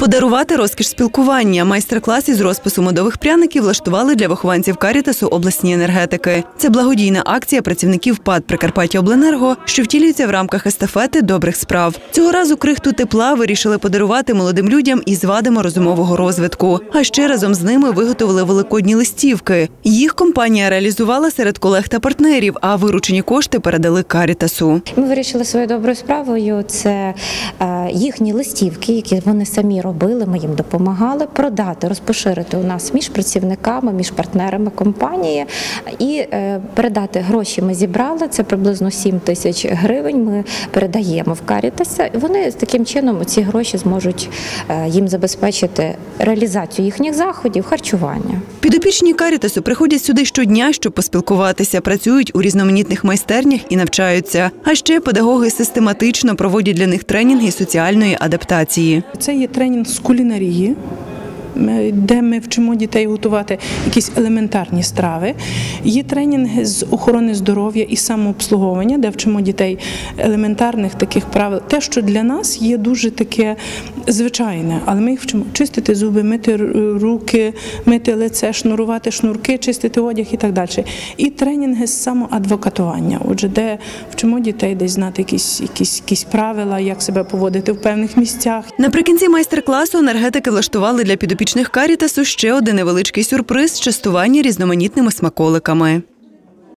Подарувати розкіш спілкування. Майстер-клас із розпису медових пряників влаштували для вихованців Карітасу обласні енергетики. Це благодійна акція працівників ПАД Прикарпаття Обленерго, що втілюється в рамках естафети добрих справ. Цього разу крихту тепла вирішили подарувати молодим людям із вадами розумового розвитку. А ще разом з ними виготовили великодні листівки. Їх компанія реалізувала серед колег та партнерів, а виручені кошти передали Карітасу. Ми вирішили своєю доброю справою це е, їхні листівки, які вони самі робили. Ми їм допомагали продати, розпоширити у нас між працівниками, між партнерами компанії і е, передати гроші. Ми зібрали це приблизно 7 тисяч гривень. Ми передаємо в Карітаса. І Вони таким чином ці гроші зможуть е, їм забезпечити реалізацію їхніх заходів, харчування. Підопічні Карітасу приходять сюди щодня, щоб поспілкуватися, працюють у різноманітних майстернях і навчаються. А ще педагоги систематично проводять для них тренінги соціальної адаптації. Це є тренінг з кулінарії. Де ми вчимо дітей готувати якісь елементарні страви. Є тренінги з охорони здоров'я і самообслуговування, де вчимо дітей елементарних таких правил. Те, що для нас є дуже таке звичайне, але ми їх вчимо чистити зуби, мити руки, мити лице, шнурувати шнурки, чистити одяг і так далі. І тренінги з самоадвокатування. Отже, де вчимо дітей десь знати якісь, якісь, якісь правила, як себе поводити в певних місцях. Наприкінці майстер-класу енергетики влаштували для підопічних Карітасу ще один невеличкий сюрприз частування різноманітними смаколиками.